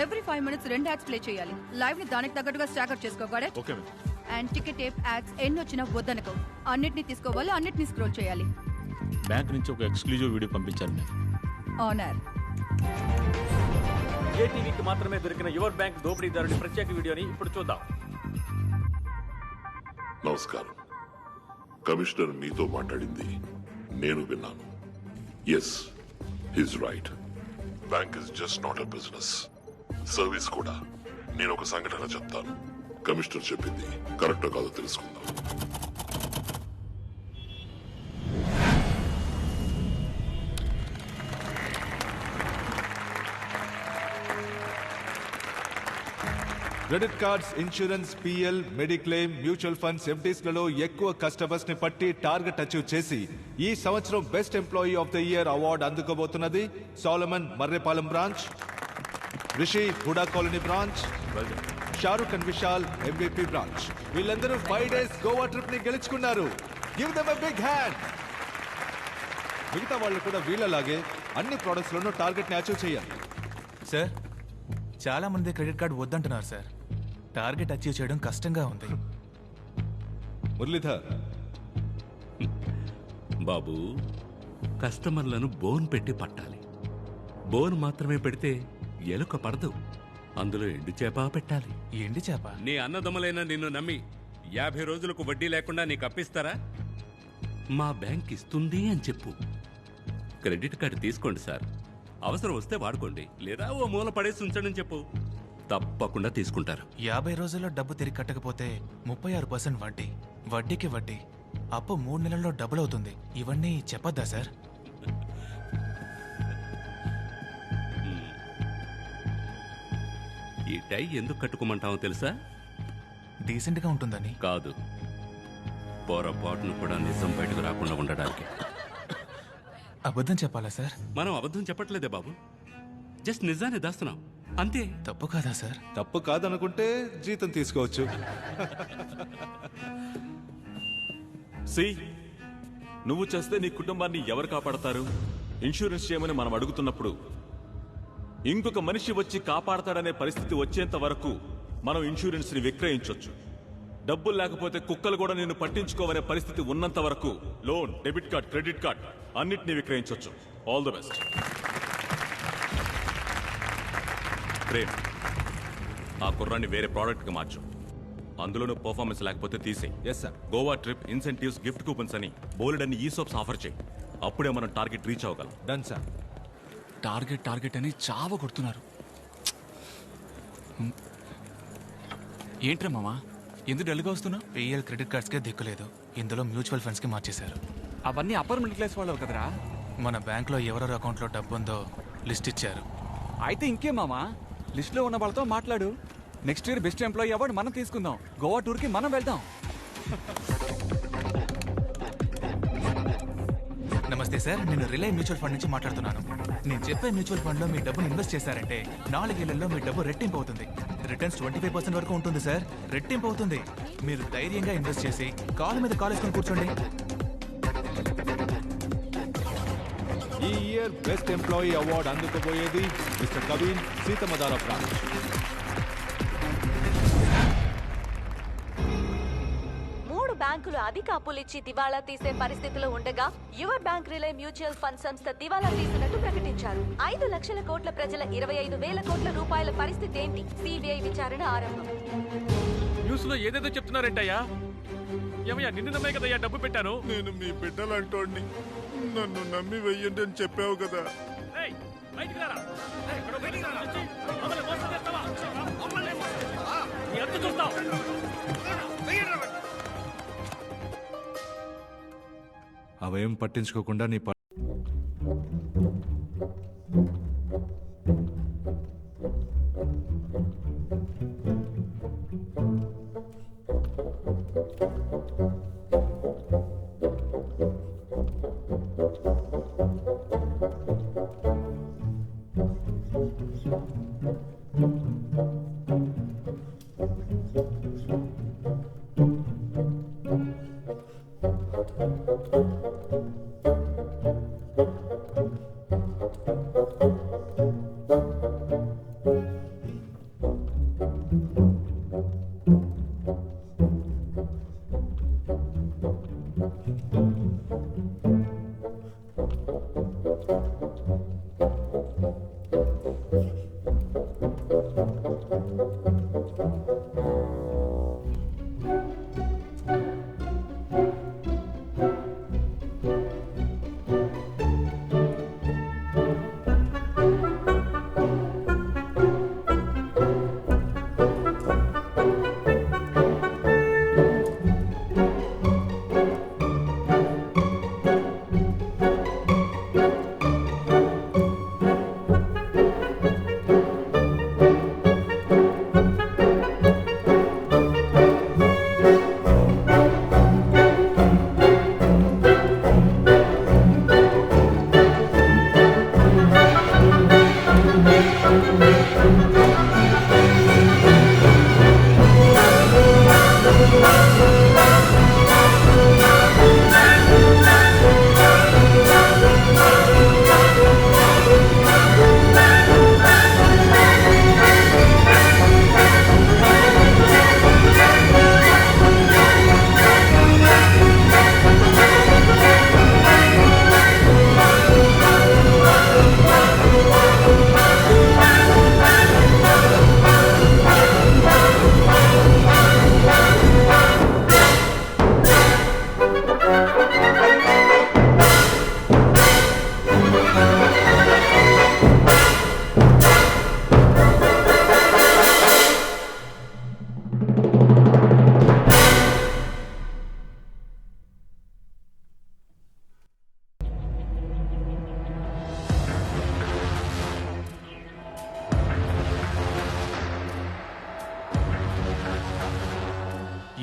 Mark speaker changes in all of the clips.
Speaker 1: Every five minutes రెండు ads play చేయాలి. లైవ్ని దానికి తగ్గట్టుగా stack up చేసుకోగలే
Speaker 2: okay
Speaker 1: and ticket tape ads ఎన్ని వచ్చినా వద్దనుకో. అన్నిటిని తీసుకోవాలి అన్నిటిని స్క్రోల్ చేయాలి.
Speaker 2: బ్యాంక్ నుంచి ఒక ఎక్స్క్లూజివ్ వీడియో పంపించారు మ్యామ్
Speaker 1: ఆనర్
Speaker 3: ఏటీవీకి మాత్రమే దొరికిన యువర్ బ్యాంక్ దోపిడీదారుని ప్రత్యేక వీడియోని ఇప్పుడు చూద్దాం.
Speaker 4: నమస్కారం. కమిషనర్ మీతో మాట్లాడింది. నేను విన్నాను. Yes he's right bank is just not a business service కూడా. నేను ఒక సంఘటన చెప్తాను. కమిషనర్ చెప్పింది కరెక్టో కాదో తెలుసుకుందాం.
Speaker 5: Credit cards insurance PL mediclaim mutual funds ఎఫ్డీస్లలో ఎక్కువ కస్టమర్స్ని పట్టి టార్గెట్ అచీవ్ చేసి ఈ సంవత్సరం best employee of the year award అందుకోబోతున్నది Solomon Marripalem branch. Rishi Huda colony branch Shahrukh and Vishal MVP branch. వీళ్ళందరూ ఫైవ్ డేస్ గోవా ట్రిప్ని గెలుచుకున్నారు. గివ్ దమ్ బిగ్ హ్యాండ్ మిగతా వాళ్ళు కూడా వీళ్ళలాగే అన్ని ప్రొడక్ట్స్ లోనూ టార్గెట్ని అచీవ్ చేయాలి.
Speaker 6: సార్ చాలా మంది క్రెడిట్ కార్డు వద్దంటున్నారు సార్ టార్గెట్ అచీవ్ చేయడం కష్టంగా ఉంది.
Speaker 5: మురళీధర్.
Speaker 7: బాబు కస్టమర్లను బోన్ పెట్టి పట్టాలి. బోన్ మాత్రమే పెడితే ఎలుక పడదు. అందులో ఎండు చేప పెట్టాలి.
Speaker 6: ఎండి చేప?
Speaker 7: నీ అన్నదమ్ములైన నిన్ను నమ్మి యాభై రోజులకు వడ్డీ లేకుండా నీకు అప్పిస్తారా? మా బ్యాంక్ ఇస్తుంది అని చెప్పు. క్రెడిట్ కార్డు తీసుకోండి సార్. అవసరం వస్తే వాడుకోండి. లేదా ఓ మూల పడేసి ఉంచండి చెప్పు. తప్పకుండా తీసుకుంటారు.
Speaker 6: యాభై రోజుల్లో డబ్బు తిరిగి కట్టకపోతే ముప్పై ఆరు పర్సెంట్ వడ్డీ. వడ్డీకి వడ్డీ. అప్పు మూడు నెలల్లో డబుల్ అవుతుంది. ఇవన్నీ చెప్పొద్దా సార్?
Speaker 7: ఈ టై ఎందుకు కట్టుకోమంటావో తెలుసా?
Speaker 6: డీసెంట్గా ఉంటుందని.
Speaker 7: కాదు. పొరపాటును కూడా నిజం బయటకు రాకుండా ఉండడానికి.
Speaker 6: అబద్ధం చెప్పాలా సార్
Speaker 7: మనం అబద్ధం చెప్పట్లేదే బాబు. జస్ట్ నిజాన్ని దాస్తున్నాం. అంతే.
Speaker 6: తప్పు కాదా సార్
Speaker 5: తప్పు కాదనుకుంటే జీతం తీసుకోవచ్చు.
Speaker 2: సి నువ్వు చేస్తే నీ కుటుంబాన్ని ఎవరు కాపాడతారు? ఇన్సూరెన్స్ చేయమని మనం అడుగుతున్నప్పుడు ఇంకొక మనిషి వచ్చి కాపాడతాడనే పరిస్థితి వచ్చేంత వరకు మనం ఇన్సూరెన్స్ని విక్రయించవచ్చు డబ్బులు లేకపోతే కుక్కలు కూడా నిన్ను పట్టించుకోవనే పరిస్థితి ఉన్నంత వరకు loan debit card credit card అన్నిటినీ విక్రయించవచ్చు ఆల్ ది బెస్ట్ ప్రేమ్ ఆ కుర్రాన్ని వేరే ప్రోడక్ట్కి మార్చు. అందులోనూ పర్ఫార్మెన్స్ లేకపోతే తీసేయి.
Speaker 5: Yes sir
Speaker 2: Goa trip incentives gift coupons అని బోలెడ్ అని ఈ సోప్స్ ఆఫర్ చేయి. అప్పుడే మనం టార్గెట్ రీచ్ అవ్వగలం.
Speaker 5: డన్ సార్
Speaker 8: టార్గెట్ టార్గెట్ అని చావ కొడుతున్నారు. ఏంట్రా మామా? ఎందుకు డల్గా వస్తున్నావు
Speaker 6: పిఎల్ క్రెడిట్ కార్డ్స్కే దిక్కులేదు. ఇందులో మ్యూచువల్ ఫండ్స్కి మార్చేశారు.
Speaker 8: అవన్నీ అప్పర్ మిడిల్ క్లాస్ వాళ్ళు కదరా?
Speaker 6: మన బ్యాంక్లో ఎవరెవరి అకౌంట్లో డబ్బు ఉందో లిస్ట్ ఇచ్చారు.
Speaker 8: అయితే ఇంకేం మామా లిస్ట్లో ఉన్న వాళ్ళతో మాట్లాడు. Next year best employee award మనం తీసుకుందాం. గోవా టూర్కి మనం వెళ్దాం.
Speaker 6: నమస్తే సార్ నేను రిలే మ్యూచువల్ ఫండ్ నుంచి మాట్లాడుతున్నాను. నేను చెప్పే మ్యూచువల్ ఫండ్లో మీ డబ్బును ఇన్వెస్ట్ చేశారంటే నాలుగేళ్ళలో మీ డబ్బు రెట్టింపు అవుతుంది. రిటర్న్స్ ట్వంటీ ఫైవ్ పర్సెంట్ వరకు ఉంటుంది సార్. రెట్టింపు అవుతుంది. మీరు ధైర్యంగా ఇన్వెస్ట్ చేసి కాలు మీద కాలేసుకొని కూర్చోండి.
Speaker 5: ఈ ఇయర్ బెస్ట్ ఎంప్లాయీ అవార్డు అందుకోబోయేది మిస్టర్ కవిన్ సీతమదార బ్రాంచ్
Speaker 9: బ్యాంకులు అధిక అప్పులిచ్చి దివాళా తీసే పరిస్థితిలో ఉండగా యువ బ్యాంక్ రిలే మ్యూచువల్ ఫండ్ సంస్థ దివాళా తీసినట్టు ప్రకటించారు ఐదు లక్షల కోట్ల ప్రజల ఇరవై ఐదు వేల కోట్ల రూపాయల పరిస్థితి ఏంటి సిబిఐ విచారణ ఆరంభం
Speaker 3: న్యూస్లో ఏదేదో చెప్తున్నారేంటయ్యా ఏమయ్యా నిన్ను నమ్మే కదయ్యా డబ్బు పెట్టాను
Speaker 4: నేను మీ బిడ్డలంటోడిని నన్ను నమ్మి వెయ్యండి అని చెప్పావు కదా
Speaker 3: ఏయ్, బయటికి రారా. ఏయ్, ఇక్కడ బయటికి రారా. వచ్చి, మమ్మల్ని మోసం చేస్తావా? మమ్మల్ని మోసం చేస్తావా? నీ అంతు చూస్తావు
Speaker 5: అవేం పట్టించుకోకుండా నీ ప- thank you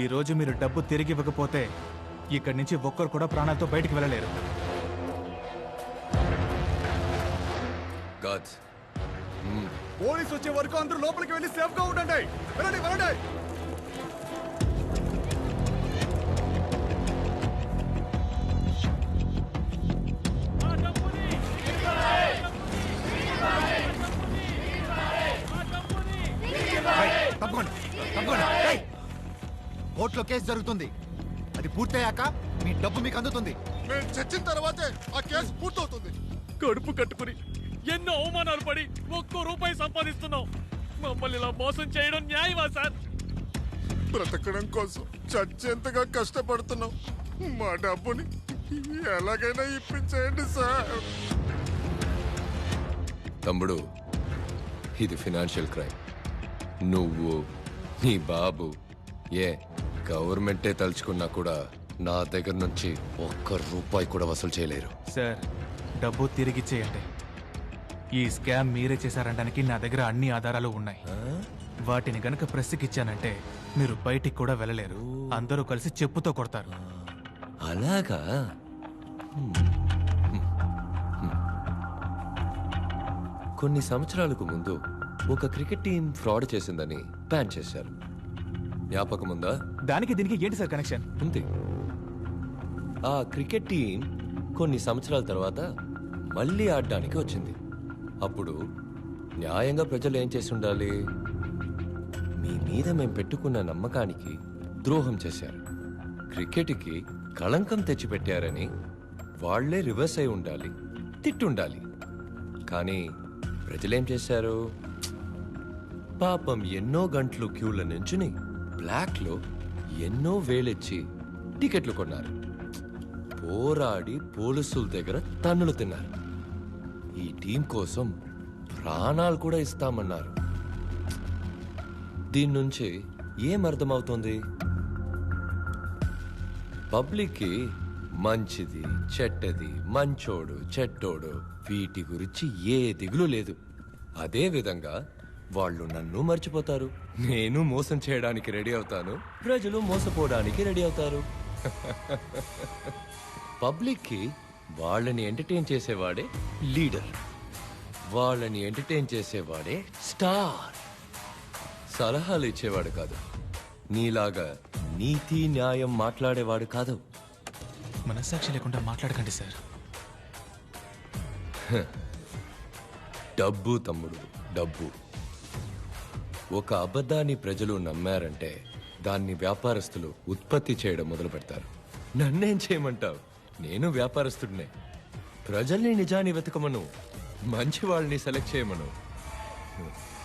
Speaker 6: ఈ రోజు మీరు డబ్బు తిరిగి ఇవ్వకపోతే ఇక్కడి నుంచి ఒక్కరు కూడా ప్రాణాలతో బయటికి వెళ్ళలేరు.
Speaker 10: గాడ్స్.
Speaker 8: పోలీస్ వచ్చే వరకు అందరూ లోపలికి వెళ్ళి సేఫ్గా ఉండండి. వెళ్ళండి వెళ్ళండి.
Speaker 11: కోర్టులో కేసు జరుగుతుంది. అది పూర్తయ్యాక మీ డబ్బు మీకు అందుతుంది.
Speaker 3: మేము చచ్చిన తర్వాతే ఆ కేసు పూర్తవుతుంది. కడుపు కట్టుకుని ఎన్నో అవమానాలు పడి ఒక్కో రూపాయి సంపాదిస్తున్నాం. మమ్మల్ని ఇలా మోసం చేయడం న్యాయమా సార్? బ్రతకడం కోసం చచ్చేంతగా కష్టపడుతున్నాం. మా డబ్బుని ఎలాగైనా ఇప్పించేయండి సార్.
Speaker 10: తమ్ముడు ఇది ఫినాన్షియల్ క్రైమ్. నువ్వు నీ బాబు ఏ? గవర్నమెంటే తలుచుకున్నా కూడా నా దగ్గర నుంచి ఒక్క రూపాయి కూడా వసూలు చేయలేరు.
Speaker 6: సార్ డబ్బు తిరిగిచ్చేయండి ఈ స్కామ్ మీరే చేశారనడానికి నా దగ్గర అన్ని ఆధారాలు ఉన్నాయి. వాటిని గనక ప్రెస్కి ఇచ్చానంటే మీరు బయటికి కూడా వెళ్ళలేరు. అందరూ కలిసి చెప్పుతో కొడతారు.
Speaker 10: అలాగా. కొన్ని సంవత్సరాలకు ముందు ఒక క్రికెట్ టీం ఫ్రాడ్ చేసిందని బ్యాన్ చేశారు. జ్ఞాపకం ఉందా
Speaker 6: దానికి దీనికి ఏంటి సార్ కనెక్షన్
Speaker 10: ఉంది ఆ క్రికెట్ టీం కొన్ని సంవత్సరాల తర్వాత మళ్ళీ ఆడడానికి వచ్చింది. అప్పుడు న్యాయంగా ప్రజలు ఏం చేసి ఉండాలి మీ మీద మేము పెట్టుకున్న నమ్మకానికి ద్రోహం చేశారు. క్రికెట్కి కళంకం తెచ్చిపెట్టారని వాళ్ళే రివర్స్ అయి ఉండాలి తిట్టుండాలి. కానీ ప్రజలేం చేశారు? పాపం ఎన్నో గంటలు క్యూల నుంచుని బ్లాక్లో ఎన్నో వేలెచ్చి టికెట్లు కొన్నారు. పోరాడి పోలీసుల దగ్గర తన్నులు తిన్నారు. ఈ టీం కోసం ప్రాణాలు కూడా ఇస్తామన్నారు. దీని నుంచి ఏం అర్థమవుతుంది? పబ్లిక్కి మంచిది చెట్టది మంచోడు చెట్టోడు వీటి గురించి ఏ దిగులు లేదు. అదేవిధంగా వాళ్ళు నన్ను మర్చిపోతారు. నేను మోసం చేయడానికి రెడీ అవుతాను. ప్రజలు మోసపోవడానికి రెడీ అవుతారు. పబ్లిక్కి వాళ్ళని ఎంటర్టైన్ చేసేవాడే లీడర్. వాళ్ళని ఎంటర్టైన్ చేసేవాడే స్టార్. సలహాలు ఇచ్చేవాడు కాదు. నీలాగా నీతి న్యాయం మాట్లాడేవాడు కాదు.
Speaker 6: మనస్సాక్షి లేకుండా మాట్లాడకండి సార్.
Speaker 10: డబ్బు తమ్ముడు డబ్బు. ఒక అబద్ధాన్ని ప్రజలు నమ్మారంటే దాన్ని వ్యాపారస్తులు ఉత్పత్తి చేయడం మొదలు పెడతారు. నన్నేం చేయమంటావు? నేను వ్యాపారస్తుడినే. ప్రజల్ని నిజాన్ని వెతకమను. మంచి వాళ్ళని సెలెక్ట్ చేయమను.